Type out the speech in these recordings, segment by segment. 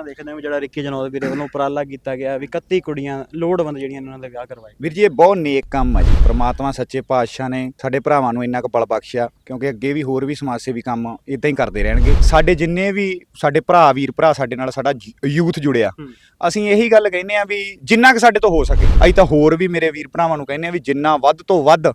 ਨਾਲ ਦੇਖਦੇ ਹੋ ਜਿਹੜਾ ਰਿੱਕੀ ਜਨੌਦ ਵੀਰੇ ਵੱਲੋਂ ਉਪਰਾਲਾ ਕੀਤਾ ਗਿਆ ਵੀ 31 ਕੁੜੀਆਂ ਲੋੜਵੰਦ ਜਿਹੜੀਆਂ ਇਹਨਾਂ ਦੇ ਵਿਆਹ ਕਰਵਾਏ। ਵੀਰ ਜੀ ਇਹ ਬਹੁਤ ਨੇਕ ਕੰਮ ਆ ਜੀ। ਪ੍ਰਮਾਤਮਾ ਸੱਚੇ ਪਾਤਸ਼ਾਹ ਨੇ ਸਾਡੇ ਭਰਾਵਾਂ ਨੂੰ ਇੰਨਾ ਕੁ ਬਲ ਬਖਸ਼ਿਆ ਕਿਉਂਕਿ ਅੱਗੇ ਵੀ ਹੋਰ ਵੀ ਸਮਾਜ ਸੇਵੀ ਕੰਮ ਇਦਾਂ ਹੀ ਕਰਦੇ ਰਹਿਣਗੇ। ਸਾਡੇ ਜਿੰਨੇ ਵੀ ਸਾਡੇ ਭਰਾ ਵੀਰ ਭਰਾ ਸਾਡੇ ਨਾਲ ਸਾਡਾ ਯੂਥ ਜੁੜਿਆ। ਅਸੀਂ ਇਹੀ ਗੱਲ ਕਹਿੰਦੇ ਆ ਵੀ ਜਿੰਨਾ ਕੁ ਸਾਡੇ ਤੋਂ ਹੋ ਸਕੇ। ਅਸੀਂ ਤਾਂ ਹੋਰ ਵੀ ਮੇਰੇ ਵੀਰ ਭਰਾਵਾਂ ਨੂੰ ਕਹਿੰਦੇ ਆ ਵੀ ਜਿੰਨਾ ਵੱਧ ਤੋਂ ਵੱਧ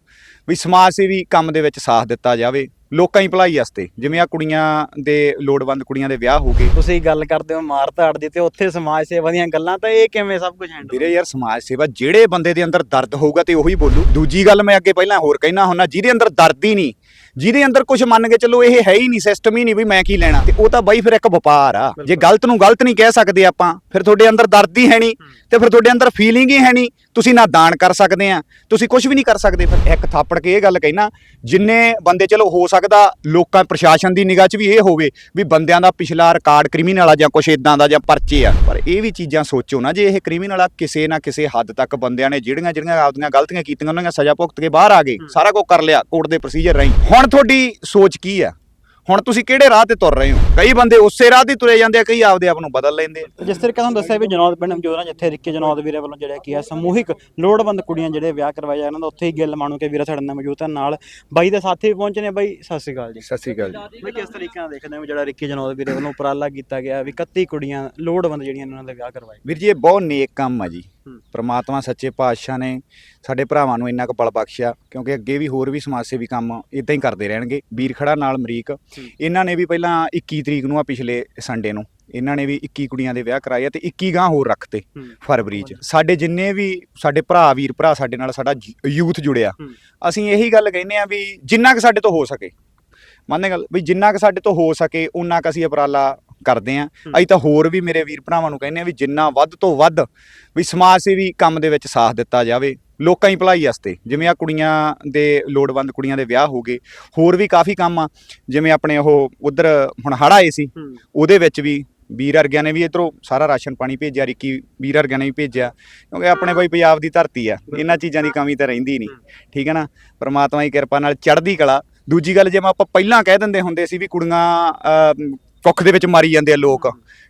ਵੀ ਸਮਾਜ ਸੇਵੀ ਕੰਮ ਦੇ ਵਿੱਚ ਸਾਥ ਦਿੱਤਾ ਜਾਵੇ। ਲੋਕਾਂ ਦੀ ਭਲਾਈ ਵਾਸਤੇ ਜਿਵੇਂ ਆ ਕੁੜੀਆਂ ਦੇ ਲੋੜਵੰਦ ਕੁੜੀਆਂ ਦੇ ਵਿਆਹ ਹੋ ਗਏ। ਤੁਸੀਂ ਗੱਲ ਕਰਦੇ ਹੋ ਮਾਰ ਧਾੜ ਦੀ ਤੇ ਉੱਥੇ ਸਮਾਜ ਸੇਵਾ ਦੀਆਂ ਗੱਲਾਂ ਤਾਂ ਇਹ ਕਿਵੇਂ ਸਭ ਕੁਝ ਹੈਂਡਲ ਵੀਰੇ ਯਾਰ ਸਮਾਜ ਸੇਵਾ ਜਿਹੜੇ ਬੰਦੇ ਦੇ ਅੰਦਰ ਦਰਦ ਹੋਊਗਾ ਤੇ ਉਹੀ ਬੋਲੂ। ਦੂਜੀ ਗੱਲ ਮੈਂ ਅੱਗੇ ਪਹਿਲਾਂ ਹੋਰ ਕਹਿਣਾ ਹੁੰਨਾ ਜਿਹਦੇ ਅੰਦਰ ਦਰਦ ਹੀ ਨਹੀਂ ਜਿਹਦੇ ਅੰਦਰ ਕੁਝ ਮੰਨ ਕੇ ਚੱਲੋ ਇਹ ਹੈ ਹੀ ਨਹੀਂ ਸਿਸਟਮ ਹੀ ਨਹੀਂ ਵੀ ਮੈਂ ਕੀ ਲੈਣਾ। ਤੇ ਉਹ ਤਾਂ ਬਾਈ ਫਿਰ ਇੱਕ ਵਪਾਰ ਆ। ਜੇ। ਗਲਤ ਨੂੰ ਗਲਤ ਨਹੀਂ ਕਹਿ ਸਕਦੇ ਆਪਾਂ ਫਿਰ ਤੁਹਾਡੇ ਅੰਦਰ ਦਰਦ ਹੀ ਹੈ ਨਹੀਂ ਤੇ ਫਿਰ ਤੁਹਾਡੇ ਅੰਦਰ ਫੀਲਿੰਗ ਹੀ ਹੈ ਨਹੀਂ ਤੁਸੀਂ ਨਾ ਦਾਨ ਕਰ ਸਕਦੇ ਆ ਤੁਸੀਂ ਕੁਝ ਵੀ ਨਹੀਂ ਕਰ ਸਕਦੇ। ਫਿਰ ਇੱਕ ਥਾਪੜ ਕੇ ਇਹ ਗੱਲ ਕਹਿਣਾ ਜਿੰਨੇ ਬੰਦੇ ਚਲੋ ਹੋ ਸਕਦਾ ਲੋਕਾਂ ਪ੍ਰਸ਼ਾਸਨ ਦੀ ਨਿਗਾਹ 'ਚ ਵੀ ਇਹ ਹੋਵੇ ਵੀ ਬੰਦਿਆਂ ਦਾ ਪਿਛਲਾ ਰਿਕਾਰਡ ਕ੍ਰਿਮੀਨਲ ਆ ਜਾਂ ਕੁਛ ਇਦਾਂ ਦਾ ਜਾਂ ਪਰਚੇ ਆ। ਪਰ ਇਹ ਵੀ ਚੀਜ਼ਾਂ ਸੋਚੋ ਨਾ ਜੇ ਇਹ ਕ੍ਰਿਮੀਨਲ ਆ ਕਿਸੇ ਨਾ ਕਿਸੇ ਹੱਦ ਤੱਕ ਬੰਦਿਆਂ ਨੇ ਜਿਹੜੀਆਂ ਜਿਹੜੀਆਂ ਆਪਦੀਆਂ ਗਲਤੀਆਂ ਕੀਤੀਆਂ ਉਹਨਾਂ ਦੀਆਂ ਸਜ਼ਾ ਭੁਗਤ ਕੇ ਬਾਹਰ ਆ ਗਏ ਸਾਰਾ ਕੁਝ ਕਰ ਲਿਆ ਕੋਰਟ ਦੇ ਪ੍ਰੋਸੀਜਰ ਰਾਹੀਂ। ਹੁਣ ਤੁਹਾਡੀ ਸੋਚ ਕੀ ਆ? ਹੁਣ ਤੁਸੀਂ ਕਿਹੜੇ ਰਾਹ ਤੇ ਤੁਰ ਰਹੇ ਹੋ? ਕਈ ਬੰਦੇ ਉਸੇ ਰਾਹ ਤੇ ਤੁਰੇ ਜਾਂਦੇ ਆ ਕਈ ਆਪਦੇ ਆਪ ਨੂੰ ਬਦਲ ਲੈਂਦੇ ਆ। ਜਿਸ ਤਰੀਕੇ ਤੁਹਾਨੂੰ ਦੱਸਿਆ ਵੀ ਜਨੌਦ ਪਿੰਡ ਮਜੋਰਾ ਜਿੱਥੇ ਰਿੱਕੀ ਜਨੌਦ ਵੀਰੇ ਵੱਲੋਂ ਜਿਹੜਾ ਕੀ ਹੈ ਸਮੂਹਿਕ ਲੋੜਵੰਦ ਕੁੜੀਆਂ ਜਿਹੜੇ ਵਿਆਹ ਕਰਵਾਏ ਜਾ ਰਹੇ ਨੇ ਤਾਂ ਉੱਥੇ ਹੀ ਗਿੱਲ ਮਾਣੂ ਕੇ ਵੀਰਾ ਸਾਡੇ ਨਾਲ ਮੌਜੂਦ ਹੈ ਨਾਲ ਬਾਈ ਦੇ ਸਾਥੀ ਵੀ ਪਹੁੰਚੇ ਨੇ। ਬਾਈ ਸਤਿ ਸ਼੍ਰੀ ਅਕਾਲ ਜੀ। ਸਤਿ ਸ਼੍ਰੀ ਅਕਾਲ ਜੀ। ਬਈ ਕਿਸ ਤਰੀਕੇ ਨਾਲ ਦੇਖਦੇ ਹੋ ਜਿਹੜਾ ਰਿੱਕੀ ਜਨੌਦ ਵੀਰੇ ਵੱਲੋਂ ਉਪਰਾਲਾ ਕੀਤਾ ਗਿਆ ਵੀ 31 ਕੁੜੀਆਂ ਲੋੜਵੰਦ ਜਿਹੜੀਆਂ ਇਹਨਾਂ ਦੇ ਵਿਆਹ ਕਰਵਾਏ? ਵੀਰ ਜੀ ਇਹ ਬਹੁਤ ਨੇਕ ਕੰਮ ਆ ਜੀ। ਪ੍ਰਮਾਤਮਾ ਸੱਚੇ ਪਾਤਸ਼ਾਹ ਨੇ ਸਾਡੇ ਭਰਾਵਾਂ ਨੂੰ ਇੰਨਾ ਕੁ ਬਲ ਬਖਸ਼ਿਆ ਕਿਉਂਕਿ ਅੱਗੇ ਵੀ ਹੋਰ ਵੀ ਸਮਾਜ ਸੇਵੀ ਕੰਮ ਇਦਾਂ ਹੀ ਕਰਦੇ ਰਹਿਣਗੇ। ਵੀਰ ਖੜਾ ਨਾਲ ਅਮਰੀਕ। ਇਹਨਾਂ ਨੇ ਵੀ ਪਹਿਲਾਂ 21 ਤਰੀਕ ਨੂੰ ਆ ਪਿਛਲੇ ਸੰਡੇ ਨੂੰ। ਇਹਨਾਂ ਨੇ ਵੀ 21 ਕੁੜੀਆਂ ਦੇ ਵਿਆਹ ਕਰਾਏ ਤੇ 21 ਗਾਂ ਹੋਰ ਰੱਖਤੇ। ਫਰਵਰੀ 'ਚ। ਸਾਡੇ ਜਿੰਨੇ ਵੀ ਸਾਡੇ ਭਰਾ ਵੀਰ ਭਰਾ ਸਾਡੇ ਨਾਲ ਸਾਡਾ ਯੂਥ ਜੁੜਿਆ। ਅਸੀਂ ਇਹੀ ਗੱਲ ਕਹਿੰਦੇ ਆ ਵੀ ਜਿੰਨਾ ਕੁ ਸਾਡੇ ਤੋਂ ਹੋ ਸਕੇ। ਮੰਨੇ ਗੱਲ ਵੀ ਜਿੰਨਾ ਕੁ ਸਾਡੇ ਤੋਂ ਹੋ ਸਕੇ ਉਨਾ ਕੁ ਅਸੀਂ ਉਪਰਾਲਾ ਕਰਦੇ ਆ। ਅਸੀਂ ਤਾਂ ਹੋਰ ਵੀ ਮੇਰੇ ਵੀਰ ਭਰਾਵਾਂ ਨੂੰ ਕਹਿੰਦੇ ਆ ਵੀ ਜਿੰਨਾ ਵੱਧ ਤੋਂ ਵੱਧ ਵੀ ਸਮਾਜ ਸੇਵੀ ਕੰਮ ਦੇ ਵਿੱਚ ਸਾਥ ਦਿੱਤਾ ਜਾਵੇ ਲੋਕਾਂ ਦੀ ਭਲਾਈ ਵਾਸਤੇ। ਜਿਵੇਂ ਆ ਕੁੜੀਆਂ ਦੇ ਲੋੜਵੰਦ ਕੁੜੀਆਂ ਦੇ ਵਿਆਹ ਹੋ ਗਏ ਹੋਰ ਵੀ ਕਾਫੀ ਕੰਮ ਆ। ਜਿਵੇਂ ਆਪਣੇ ਉਹ ਉਧਰ ਹੁਣ ਹੜ੍ਹ ਆਏ ਸੀ ਉਹਦੇ ਵਿੱਚ ਵੀ ਵੀਰ ਵਰਗਿਆਂ ਨੇ ਵੀ ਇਧਰੋਂ ਸਾਰਾ ਰਾਸ਼ਨ ਪਾਣੀ ਭੇਜਿਆ ਰਿੱਕੀ ਵੀਰ ਵਰਗਿਆਂ ਨੇ ਵੀ ਭੇਜਿਆ। ਕਿਉਂਕਿ ਆਪਣੇ ਕੋਈ ਪੰਜਾਬ ਦੀ ਧਰਤੀ ਆ ਇਹਨਾਂ ਚੀਜ਼ਾਂ ਦੀ ਕਮੀ ਤਾਂ ਰਹਿੰਦੀ ਨਹੀਂ ਠੀਕ ਹੈ ਨਾ? ਪ੍ਰਮਾਤਮਾ ਦੀ ਕਿਰਪਾ ਨਾਲ ਚੜ੍ਹਦੀ ਕਲਾ। ਦੂਜੀ ਗੱਲ ਜਿਵੇਂ ਆਪਾਂ ਪਹਿਲਾਂ ਕਹਿ ਦਿੰਦੇ ਹੁੰਦੇ ਸੀ ਵੀ ਕੁੜੀਆਂ ਕੁੱਖ ਦੇ ਵਿੱਚ ਮਾਰੀ ਜਾਂਦੇ ਆ ਲੋਕ।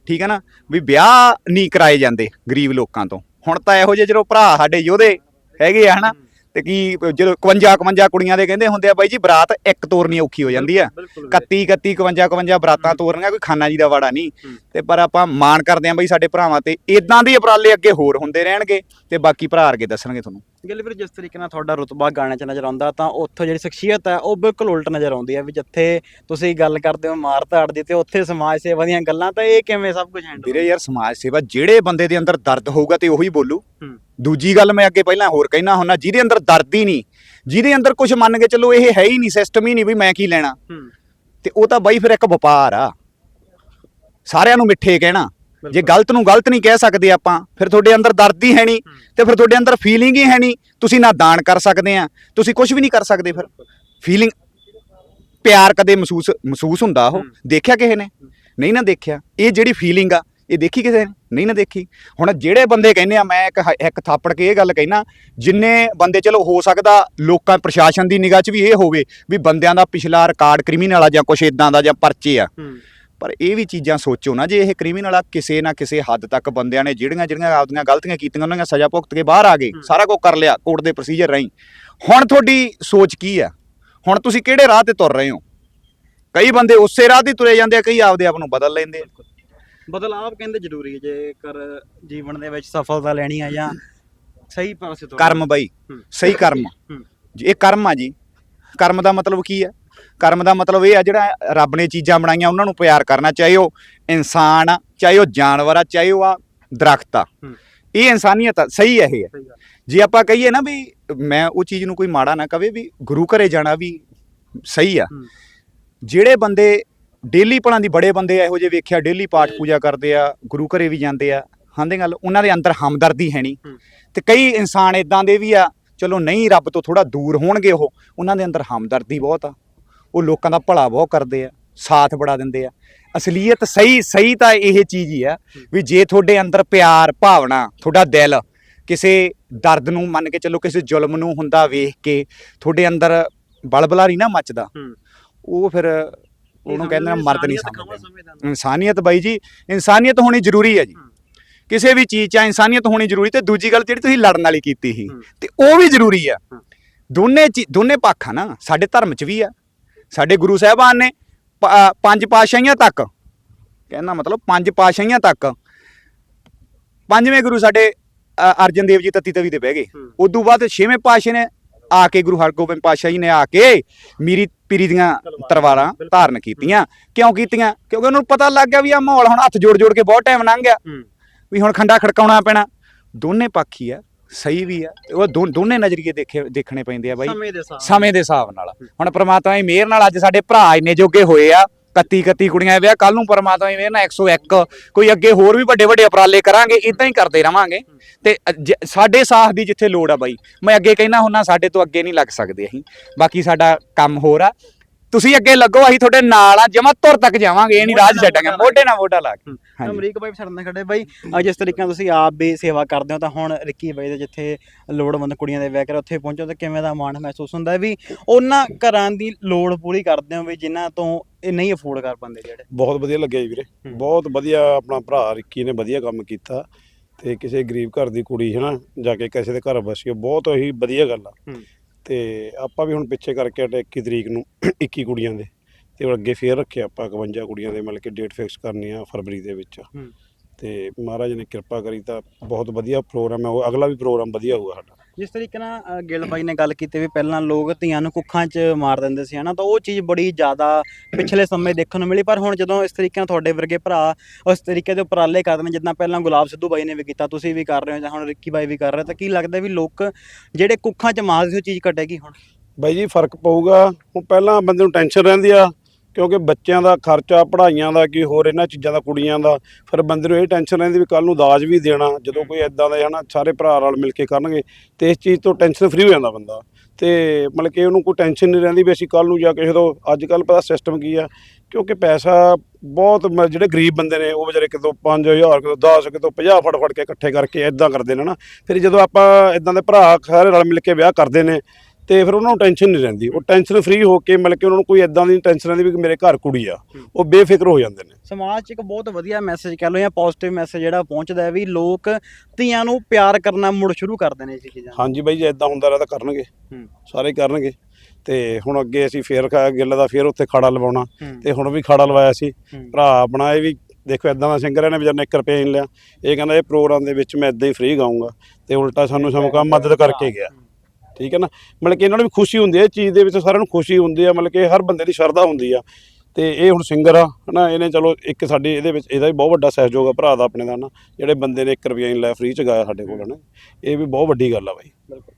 ਠੀਕ ਹੈ ਨਾ? ਵੀ ਵਿਆਹ ਨਹੀਂ ਕਰਾਏ ਜਾਂਦੇ ਗਰੀਬ ਲੋਕਾਂ ਤੋਂ। ਹੁਣ ਤਾਂ ਇਹੋ ਜਿਹੇ ਜਦੋਂ ਭਰਾ ਸਾਡੇ ਯੋਧੇ ਹੈਗੇ ਆ ਹਨਾ? ਤੇ ਕੀ ਜਦੋਂ 51 51 ਕੁੜੀਆਂ ਦੇ ਕਹਿੰਦੇ ਹੁੰਦੇ ਆ ਬਾਈ ਜੀ ਬਰਾਤ ਇੱਕ ਤੋਰਨੀ ਔਖੀ ਹੋ ਜਾਂਦੀ ਆ। ਬਿਲਕੁਲ 31 31 52 52 ਬਰਾਤਾਂ ਤੋਰਨੀਆਂ ਕੋਈ ਖਾਨਾ ਜੀ ਦਾ ਵਾੜਾ ਨਹੀਂ। ਤੇ ਪਰ ਆਪਾਂ ਮਾਣ ਕਰਦੇ ਆਂ ਬਈ ਸਾਡੇ ਭਰਾਵਾਂ ਤੇ। ਇਦਾਂ ਦੇ ਉਪਰਾਲੇ ਅੱਗੇ ਹੋਰ ਹੁੰਦੇ ਰਹਿਣਗੇ ਤੇ ਬਾਕੀ ਭਰਾ ਅੱਗੇ ਦੱਸਣਗੇ ਤੁਹਾਨੂੰ। ਗੱਲ ਵੀਰ ਜਿਸ ਤਰੀਕੇ ਨਾਲ ਤੁਹਾਡਾ ਰੁਤਬਾ ਗਾਣੇ 'ਚ ਨਜ਼ਰ ਆਉਂਦਾ ਤਾਂ ਉੱਥੋਂ ਜਿਹੜੀ ਸ਼ਖਸੀਅਤ ਹੈ ਉਹ ਬਿਲਕੁਲ ਉਲਟ ਨਜ਼ਰ ਆਉਂਦੀ ਹੈ ਵੀ ਜਿੱਥੇ ਤੁਸੀਂ ਗੱਲ ਕਰਦੇ ਹੋ ਮਾਰ ਧਾੜ ਦੀ ਤੇ ਉੱਥੇ ਸਮਾਜ ਸੇਵਾ ਦੀਆਂ ਗੱਲਾਂ ਤਾਂ ਇਹ ਕਿਵੇਂ ਸਭ ਕੁਝ ਹੈਂਡਲ ਵੀਰੇ ਯਾਰ ਸਮਾਜ ਸੇਵਾ ਜਿਹੜੇ ਬੰਦੇ ਦੇ ਅੰਦਰ ਦਰਦ ਹੋਊਗਾ ਤੇ ਉਹੀ ਬੋਲੂ। ਦੂਜੀ ਗੱਲ ਮੈਂ ਅੱਗੇ ਪਹਿਲਾਂ ਹੋਰ ਕਹਿਣਾ ਹੁੰਨਾ ਜਿਹਦੇ ਅੰਦਰ ਦਰਦ ਹੀ ਨਹੀਂ ਜਿਹਦੇ ਅੰਦਰ ਕੁਝ ਮੰਨ ਕੇ ਚੱਲੋ ਇਹ ਹੈ ਹੀ ਨਹੀਂ ਸਿਸਟਮ ਹੀ ਨਹੀਂ ਵੀ ਮੈਂ ਕੀ ਲੈਣਾ। ਤੇ ਉਹ ਤਾਂ ਬਾਈ ਫਿਰ ਇੱਕ ਵਪਾਰ ਆ। ਸਾਰਿਆਂ ਨੂੰ ਮਿੱਠੇ ਕਹਿਣਾ। ਜੇ। ਗਲਤ ਨੂੰ ਗਲਤ ਨਹੀਂ ਕਹਿ ਸਕਦੇ ਆਪਾਂ ਫਿਰ ਤੁਹਾਡੇ ਅੰਦਰ ਦਰਦ ਹੀ ਹੈ ਨਹੀਂ ਤੇ ਫਿਰ ਤੁਹਾਡੇ ਅੰਦਰ ਫੀਲਿੰਗ ਹੀ ਹੈ ਨਹੀਂ। ਤੁਸੀਂ ਨਾ ਦਾਨ ਕਰ ਸਕਦੇ ਆ ਤੁਸੀਂ ਕੁਝ ਵੀ ਨਹੀਂ ਕਰ ਸਕਦੇ ਫਿਰ। ਫੀਲਿੰਗ ਪਿਆਰ ਕਦੇ ਮਹਿਸੂਸ ਮਹਿਸੂਸ ਹੁੰਦਾ ਉਹ। ਦੇਖਿਆ ਕਿਸੇ ਨੇ? ਨਹੀਂ ਨਾ ਦੇਖਿਆ। ਇਹ ਜਿਹੜੀ ਫੀਲਿੰਗ ਆ ਇਹ ਦੇਖੀ ਕਿਸੇ ਨੇ? ਨਹੀਂ ਨਾ ਦੇਖੀ। ਹੁਣ ਜਿਹੜੇ ਬੰਦੇ ਕਹਿੰਦੇ ਆ ਮੈਂ ਇੱਕ ਇੱਕ ਥਾਪੜ ਕੇ ਇਹ ਗੱਲ ਕਹਿਣਾ ਜਿੰਨੇ ਬੰਦੇ ਚਲੋ ਹੋ ਸਕਦਾ ਲੋਕਾਂ ਪ੍ਰਸ਼ਾਸਨ ਦੀ ਨਿਗਾਹ 'ਚ ਵੀ ਇਹ ਹੋਵੇ ਵੀ ਬੰਦਿਆਂ ਦਾ ਪਿਛਲਾ ਰਿਕਾਰਡ ਕ੍ਰਿਮੀਨਲ ਆ ਜਾਂ ਕੁਛ ਇਦਾਂ ਦਾ ਜਾਂ ਪਰਚੇ ਆ। ਪਰ ਇਹ ਵੀ ਚੀਜ਼ਾਂ ਸੋਚੋ ਨਾ ਜੇ ਇਹ ਕ੍ਰਿਮੀਨਲ ਆ ਕਿਸੇ ਨਾ ਕਿਸੇ ਹੱਦ ਤੱਕ ਬੰਦਿਆਂ ਨੇ ਜਿਹੜੀਆਂ ਜਿਹੜੀਆਂ ਆਪਦੀਆਂ ਗਲਤੀਆਂ ਕੀਤੀਆਂ ਉਹਨਾਂ ਦੀਆਂ ਸਜ਼ਾ ਭੁਗਤ ਕੇ ਬਾਹਰ ਆ ਗਏ। ਸਾਰਾ ਕੁਝ ਕਰ ਲਿਆ ਕੋਰਟ ਦੇ ਪ੍ਰੋਸੀਜਰ ਰਾਹੀਂ। ਹੁਣ ਤੁਹਾਡੀ ਸੋਚ ਕੀ ਆ? ਹੁਣ ਤੁਸੀਂ ਕਿਹੜੇ ਰਾਹ ਤੇ ਤੁਰ ਰਹੇ ਹੋ? ਕਈ ਬੰਦੇ ਉਸੇ ਰਾਹ ਤੇ ਤੁਰੇ ਜਾਂਦੇ ਆ ਕਈ ਆਪਦੇ ਆਪ ਨੂੰ ਬਦਲ ਲੈਂਦੇ ਆ। ਬਦਲਾਵ ਕਹਿੰਦੇ ਜ਼ਰੂਰੀ ਹੈ ਜੇਕਰ ਜੀਵਨ ਦੇ ਵਿੱਚ ਸਫਲਤਾ ਲੈਣੀ ਹੈ ਜਾਂ ਸਹੀ ਪਾਸੇ ਤੋਂ ਕਰਮ ਬਈ। ਸਹੀ ਕਰਮ। ਇਹ ਕਰਮ ਆ ਜੀ। ਕਰਮ ਦਾ ਮਤਲਬ ਕੀ ਹੈ ਕਰਮ ਦਾ ਮਤਲਬ ਇਹ ਆ ਜਿਹੜਾ ਰੱਬ ਨੇ ਚੀਜ਼ਾਂ ਬਣਾਈਆਂ ਉਹਨਾਂ ਨੂੰ ਪਿਆਰ ਕਰਨਾ ਚਾਹੇ ਉਹ ਇਨਸਾਨ ਆ ਚਾਹੇ ਉਹ ਜਾਨਵਰ ਆ ਚਾਹੇ ਉਹ ਆ ਦਰਖਤ ਆ। ਹੂੰ। ਇਹ ਇਨਸਾਨੀਅਤ ਆ ਸਹੀ ਹੈ। ਇਹ ਜੇ ਆਪਾਂ ਕਹੀਏ ਨਾ ਵੀ ਮੈਂ ਉਹ ਚੀਜ਼ ਨੂੰ ਕੋਈ ਮਾੜਾ ਨਾ ਕਵੇ ਵੀ ਗੁਰੂ ਘਰੇ ਜਾਣਾ ਵੀ ਸਹੀ ਆ। ਹੂੰ। ਜਿਹੜੇ ਬੰਦੇ ਡੇਲੀ ਪੜਾਂ ਦੀ ਬੜੇ ਬੰਦੇ ਇਹੋ ਜਿਹੇ ਵੇਖਿਆ ਡੇਲੀ ਪਾਠ ਪੂਜਾ ਕਰਦੇ ਆ ਗੁਰੂ ਘਰੇ ਵੀ ਜਾਂਦੇ ਆ ਹਾਂਦੇ ਗੱਲ? ਉਹਨਾਂ ਦੇ ਅੰਦਰ ਹਮਦਰਦੀ ਹੈ ਨਹੀਂ। ਹੂੰ। ਤੇ ਕਈ ਇਨਸਾਨ ਇਦਾਂ ਦੇ ਵੀ ਆ ਚਲੋ ਨਹੀਂ ਰੱਬ ਤੋਂ ਥੋੜਾ ਦੂਰ ਹੋਣਗੇ ਉਹ ਉਹਨਾਂ ਦੇ ਅੰਦਰ ਹਮਦਰਦੀ ਬਹੁਤ ਆ। ਉਹ ਲੋਕਾਂ ਦਾ ਭਲਾ ਬਹੁਤ ਕਰਦੇ ਆ ਸਾਥ ਬੜਾ ਦਿੰਦੇ ਆ ਅਸਲੀਅਤ ਸਹੀ ਸਹੀ ਤਾਂ ਇਹ ਚੀਜ਼ ਹੀ ਆ ਵੀ ਜੇ ਤੁਹਾਡੇ ਅੰਦਰ ਪਿਆਰ ਭਾਵਨਾ ਤੁਹਾਡਾ ਦਿਲ ਕਿਸੇ ਦਰਦ ਨੂੰ ਮੰਨ ਕੇ ਚੱਲੋ ਕਿਸੇ ਜ਼ੁਲਮ ਨੂੰ ਹੁੰਦਾ ਵੇਖ ਕੇ ਤੁਹਾਡੇ ਅੰਦਰ ਬਲਬਲਾ ਨਹੀਂ ਨਾ ਮੱਚਦਾ। ਉਹ ਫਿਰ ਉਹਨੂੰ ਕਹਿੰਦੇ ਨੇ ਮਰਦ ਨਹੀਂ ਸਮਝਦੇ ਇਨਸਾਨੀਅਤ ਬਾਈ ਜੀ ਇਨਸਾਨੀਅਤ ਹੋਣੀ ਜ਼ਰੂਰੀ ਹੈ ਜੀ। ਕਿਸੇ ਵੀ ਚੀਜ਼ 'ਚ ਇਨਸਾਨੀਅਤ ਹੋਣੀ ਜ਼ਰੂਰੀ ਤੇ ਦੂਜੀ ਗੱਲ ਜਿਹੜੀ ਤੁਸੀਂ ਲੜਨ ਵਾਲੀ ਕੀਤੀ ਸੀ। ਤੇ ਉਹ ਵੀ ਜ਼ਰੂਰੀ ਆ। ਦੋਨੇ ਦੋਨੇ ਪੱਖ ਆ ਨਾ ਸਾਡੇ ਧਰਮ 'ਚ ਵੀ ਆ ਸਾਡੇ ਗੁਰੂ ਸਾਹਿਬਾਨ ਨੇ ਪੰਜ ਪਾਤਸ਼ਾਹੀਆਂ ਤੱਕ ਕਹਿੰਦਾ ਮਤਲਬ ਪੰਜ ਪਾਤਸ਼ਾਹੀਆਂ ਤੱਕ ਪੰਜਵੇਂ ਗੁਰੂ ਸਾਡੇ ਅਰਜਨ ਦੇਵ ਜੀ ਤਤੀ ਤਵੀ ਤੇ ਬਹਿ ਗਏ। ਹੂੰ। ਉਦੋਂ ਬਾਅਦ ਛੇਵੇਂ ਪਾਤਸ਼ਾਹ ਨੇ ਆ ਕੇ ਗੁਰੂ ਹਰਗੋਬਿੰਦ ਪਾਤਸ਼ਾਹ ਜੀ ਨੇ ਆ ਕੇ ਮੀਰੀ ਪੀਰੀ ਦੀਆਂ ਤਲਵਾਰਾਂ। ਧਾਰਨ ਕੀਤੀਆਂ। ਕਿਉਂ ਕੀਤੀਆਂ? ਕਿਉਂਕਿ ਉਹਨੂੰ ਪਤਾ ਲੱਗ ਗਿਆ ਵੀ ਆ ਮਾਹੌਲ ਹੁਣ ਹੱਥ ਜੋੜ ਜੋੜ ਕੇ ਬਹੁਤ ਟਾਈਮ ਲੰਘ ਗਿਆ। ਵੀ ਹੁਣ ਖੰਡਾ ਖੜਕਾਉਣਾ ਪੈਣਾ। ਦੋਨੇ ਪੱਖ ਆ। ਸਹੀ ਵੀ ਆ। ਉਹ ਦੋ- ਦੋਨੇ ਨਜ਼ਰੀਏ ਦੇਖੇ ਦੇਖਣੇ ਪੈਂਦੇ ਆ ਬਾਈ। ਸਮੇਂ ਦੇ ਹਿਸਾਬ ਸਮੇਂ ਦੇ ਹਿਸਾਬ ਨਾਲ। ਹੁਣ ਪ੍ਰਮਾਤਮਾ ਦੀ ਮਿਹਰ ਨਾਲ ਅੱਜ ਸਾਡੇ ਭਰਾ ਇੰਨੇ ਜੋਗੇ ਹੋਏ ਆ। 31 31 ਕੁੜੀਆਂ ਵਿਆਹ ਕੱਲ ਨੂੰ ਪ੍ਰਮਾਤਮਾ ਦੀ ਮਿਹਰ ਨਾਲ 101 ਕੋਈ ਅੱਗੇ ਹੋਰ ਵੀ ਵੱਡੇ ਵੱਡੇ ਉਪਰਾਲੇ ਕਰਾਂਗੇ ਇਦਾਂ ਹੀ ਕਰਦੇ ਰਵਾਂਗੇ। ਤੇ ਸਾਡੇ ਸਾਥ ਦੀ ਜਿੱਥੇ ਲੋੜ ਆ ਬਾਈ। ਮੈਂ ਅੱਗੇ ਕਹਿਣਾ ਹੁੰਨਾ ਸਾਡੇ ਤੋਂ ਅੱਗੇ ਨਹੀਂ ਲੱਗ ਸਕਦੇ ਅਸੀਂ। ਬਾਕੀ ਸਾਡਾ ਕੰਮ ਹੋਰ ਆ। ਤੁਸੀਂ ਅੱਗੇ ਲੱਗੋ ਅਸੀਂ ਤੁਹਾਡੇ ਨਾਲ ਆ ਜਮਾ ਤੁਰ ਤੱਕ ਜਾਵਾਂਗੇ ਇਹ ਨਹੀਂ ਰਾਹ 'ਚ ਛੱਡਾਂਗੇ ਮੋਢੇ ਨਾਲ ਮੋਢਾ ਲਾ ਕੇ। ਅਮਰੀਕ ਬਾਈ ਨਾਲ ਖੜੇ ਬਾਈ। ਜਿਸ ਤਰੀਕੇ ਨਾਲ ਤੁਸੀਂ ਆਪ ਵੀ ਸੇਵਾ ਕਰਦੇ ਹੋ ਤਾਂ ਹੁਣ ਰਿੱਕੀ ਬਾਈ ਦੇ ਜਿੱਥੇ ਲੋੜਵੰਦ ਕੁੜੀਆਂ ਦੇ ਵਿਆਹ ਕਰ ਉੱਥੇ ਪਹੁੰਚੋ ਤਾਂ ਕਿਵੇਂ ਦਾ ਮਾਣ ਮਹਿਸੂਸ ਹੁੰਦਾ ਹੈ ਵੀ ਉਹਨਾਂ ਘਰਾਂ ਦੀ ਲੋੜ ਪੂਰੀ ਕਰਦੇ ਹੋ ਵੀ ਜਿਨ੍ਹਾਂ ਤੋਂ ਇਹ ਨਹੀਂ ਅਫੋਰਡ ਕਰ ਪਾਉਂਦੇ ਜਿਹੜੇ। ਬਹੁਤ ਵਧੀਆ ਲੱਗਿਆ ਜੀ ਵੀਰੇ। ਬਹੁਤ ਵਧੀਆ ਆਪਣਾ ਭਰਾ ਰਿੱਕੀ ਨੇ ਵਧੀਆ ਕੰਮ ਕੀਤਾ ਤੇ ਕਿਸੇ ਗਰੀਬ ਘਰ ਦੀ ਕੁੜੀ ਹੈ ਨਾ ਜਾ ਕੇ ਕਿਸੇ ਦੇ ਘਰ ਵਸੀ ਉਹ ਬਹੁਤ ਹੀ ਵਧੀਆ ਗੱਲ ਆ। ਹੂੰ। ਤੇ ਆਪਾਂ ਵੀ ਹੁਣ ਪਿੱਛੇ ਕਰਕੇ ਹਟੇ 21 ਤਰੀਕ ਨੂੰ 21 ਕੁੜੀਆਂ ਦੇ। ਤੇ ਅੱਗੇ ਫੇਰ ਰੱਖਿਆ ਆਪਾਂ 51 ਕੁੜੀਆਂ ਦੇ ਮਿਲ ਕੇ ਡੇਟ ਫਿਕਸ ਕਰਨੀ ਆ ਫਰਵਰੀ ਦੇ ਵਿੱਚ। ਤੇ ਮਹਾਰਾਜ ਨੇ ਕਿਰਪਾ ਕਰੀ ਤਾਂ ਬਹੁਤ ਵਧੀਆ ਪ੍ਰੋਗਰਾਮ ਹੈ ਉਹ ਅਗਲਾ ਵੀ ਪ੍ਰੋਗਰਾਮ ਵਧੀਆ ਹੋਊਗਾ ਸਾਡਾ। ਜਿਸ ਤਰੀਕੇ ਨਾਲ ਅਹ, ਗਿੱਲ ਬਾਈ ਨੇ ਗੱਲ ਕੀਤੀ ਵੀ ਪਹਿਲਾਂ ਲੋਕ ਧੀਆਂ ਨੂੰ ਕੁੱਖਾਂ 'ਚ ਮਾਰ ਦਿੰਦੇ ਸੀ ਹਨਾ ਤਾਂ ਉਹ ਚੀਜ਼ ਬੜੀ ਜ਼ਿਆਦਾ ਪਿਛਲੇ ਸਮੇਂ ਦੇਖਣ ਨੂੰ ਮਿਲੀ ਪਰ ਹੁਣ ਜਦੋਂ ਇਸ ਤਰੀਕੇ ਨਾਲ ਤੁਹਾਡੇ ਵਰਗੇ ਭਰਾ ਉਸ ਤਰੀਕੇ ਦੇ ਉਪਰਾਲੇ ਕਰਦੇ ਨੇ ਜਿੱਦਾਂ ਪਹਿਲਾਂ ਗੁਲਾਬ ਸਿੱਧੂ ਬਾਈ ਨੇ ਵੀ ਕੀਤਾ ਤੁਸੀਂ ਵੀ ਕਰ ਰਹੇ ਹੋ ਜਾਂ ਹੁਣ ਰਿੱਕੀ ਬਾਈ ਵੀ ਕਰ ਰਿਹਾ ਤਾਂ ਕੀ ਲੱਗਦਾ ਵੀ ਲੋਕ ਜਿਹੜੇ ਕੁੱਖਾਂ 'ਚ ਮਾਰਦੇ ਸੀ ਉਹ ਚੀਜ਼ ਘਟੇਗੀ ਹੁਣ? ਬਾਈ ਜੀ ਫ਼ਰਕ ਪਊਗਾ ਹੁਣ ਪਹਿਲਾਂ ਬੰਦੇ ਨੂੰ ਟੈਨਸ਼ਨ ਰਹਿੰਦੀ ਆ ਕਿਉਂਕਿ ਬੱਚਿਆਂ ਦਾ ਖਰਚਾ, ਪੜ੍ਹਾਈਆਂ ਦਾ ਕੀ ਹੋਰ ਇਹਨਾਂ ਚੀਜ਼ਾਂ ਦਾ, ਕੁੜੀਆਂ ਦਾ, ਫਿਰ ਬੰਦੇ ਨੂੰ ਇਹ ਟੈਨਸ਼ਨ ਰਹਿੰਦੀ ਵੀ ਕੱਲ ਨੂੰ ਦਾਜ ਵੀ ਦੇਣਾ, ਜਦੋਂ ਕੋਈ ਐਦਾਂ ਦੇ ਹਨਾ, ਸਾਰੇ ਭਰਾ ਰਲ ਮਿਲ ਕੇ ਕਰਨਗੇ, ਤੇ ਇਸ ਚੀਜ਼ ਤੋਂ ਟੈਨਸ਼ਨ ਫ੍ਰੀ ਹੋ ਜਾਂਦਾ ਬੰਦਾ। ਤੇ ਮਤਲਬ ਕਿ ਉਹਨੂੰ ਕੋਈ ਟੈਨਸ਼ਨ ਨਹੀਂ ਰਹਿੰਦੀ ਵੀ ਅਸੀਂ ਕੱਲ ਨੂੰ ਜਾ ਕੇ, ਜਦੋਂ ਅੱਜ ਕੱਲ ਪਤਾ ਸਿਸਟਮ ਕੀ ਆ, ਕਿਉਂਕਿ ਪੈਸਾ ਬਹੁਤ ਮ- ਜਿਹੜੇ ਗਰੀਬ ਬੰਦੇ ਨੇ, ਉਹ ਵਿਚਾਰੇ ਕਿਤੋਂ 5000 ਕਿਤੋਂ 10 ਕਿਤੋਂ 50 ਫੜ ਫੜ ਕੇ ਇਕੱਠੇ ਕਰਕੇ ਐਦਾਂ ਕਰਦੇ ਨੇ ਨਾ ਫਿਰ ਜਦੋਂ ਆਪਾਂ ਇਦਾਂ ਦੇ ਭਰਾ ਸਾਰੇ ਰਲ ਮਿਲ ਕੇ ਵਿਆਹ ਕਰਦੇ ਨੇ ਤੇ ਫਿਰ ਉਹਨਾਂ ਨੂੰ ਟੈਨਸ਼ਨ ਨਹੀਂ ਰਹਿੰਦੀ। ਉਹ ਟੈਨਸ਼ਨ ਫ੍ਰੀ ਹੋ ਕੇ ਮਤਲਬ ਕਿ ਉਹਨਾਂ ਨੂੰ ਕੋਈ ਐਦਾਂ ਦੀ ਟੈਨਸ਼ਨ ਰਹਿੰਦੀ ਵੀ ਮੇਰੇ ਘਰ ਕੁੜੀ ਆ। ਉਹ ਬੇਫਿਕਰ ਹੋ ਜਾਂਦੇ ਨੇ। ਸਮਾਜ 'ਚ ਇੱਕ ਬਹੁਤ ਵਧੀਆ ਮੈਸੇਜ ਕਹਿ ਲਓ ਜਾਂ ਪੋਜ਼ਿਟਿਵ ਮੈਸੇਜ ਜਿਹੜਾ ਪਹੁੰਚਦਾ ਹੈ ਵੀ ਲੋਕ ਧੀਆਂ ਨੂੰ ਪਿਆਰ ਕਰਨਾ ਮੁੜ ਸ਼ੁਰੂ ਕਰ ਨੇ ਚੀਜ਼ਾਂ ਹਾਂਜੀ ਬਾਈ ਜੇ ਐਦਾਂ ਹੁੰਦਾ ਰਿਹਾ ਤਾਂ ਕਰਨਗੇ। ਸਾਰੇ ਕਰਨਗੇ। ਤੇ ਹੁਣ ਅੱਗੇ ਅਸੀਂ ਫੇਰ ਖਾ ਗਿੱਲ ਦਾ ਫੇਰ ਉੱਥੇ ਖਾੜਾ ਲਵਾਉਣਾ। ਤੇ ਹੁਣ ਵੀ ਖਾੜਾ ਲਵਾਇਆ ਸੀ। ਭਰਾ ਆਪਣਾ ਇਹ ਵੀ ਦੇਖੋ ਐਦਾਂ ਦਾ ਸਿੰਗਰ ਇਹਨੇ ਵਿਚਾਰ ਨੇ 1 ਰੁਪਏ ਨਹੀਂ ਲਿਆ। ਇਹ ਕਹਿੰਦਾ ਇਹ ਪ੍ਰੋਗਰਾਮ ਦੇ ਵਿੱਚ ਮੈਂ ਇਦਾਂ ਹੀ ਫ੍ਰੀ ਗਾਉਂਗਾ ਤੇ ਉਲਟਾ ਸਾਨੂੰ ਸਮਾਂ ਕੰਮ ਮਦਦ ਕਰਕੇ ਗਿਆ। ਠੀਕ ਹੈ ਨਾ? ਮਤਲਬ ਕਿ ਇਹਨਾਂ ਨੂੰ ਵੀ ਖੁਸ਼ੀ ਹੁੰਦੀ ਹੈ, ਇਹ ਚੀਜ਼ ਦੇ ਵਿੱਚ ਸਾਰਿਆਂ ਨੂੰ ਖੁਸ਼ੀ ਹੁੰਦੀ ਹੈ ਮਤਲਬ ਕਿ ਹਰ ਬੰਦੇ ਦੀ ਸ਼ਰਧਾ ਹੁੰਦੀ ਆ। ਤੇ ਇਹ ਹੁਣ ਸਿੰਗਰ ਆ, ਹਨਾ, ਇਹਨੇ ਚਲੋ ਇੱਕ ਸਾਡੀ ਇਹਦੇ ਵਿੱਚ ਇਹਦਾ ਵੀ ਬਹੁਤ ਵੱਡਾ ਸਹਿਯੋਗ ਆ, ਭਰਾ ਦਾ ਆਪਣੇ ਦਾ ਨਾ ਜਿਹੜੇ ਬੰਦੇ ਨੇ 1 ਰੁਪਿਆ ਨਹੀਂ ਲਿਆ ਫ੍ਰੀ ਚ ਗਾਇਆ ਸਾਡੇ ਕੋਲ, ਹਨਾ। ਇਹ ਵੀ ਬਹੁਤ ਵੱਡੀ ਗੱਲ ਆ ਬਾਈ। ਬਿਲਕੁਲ।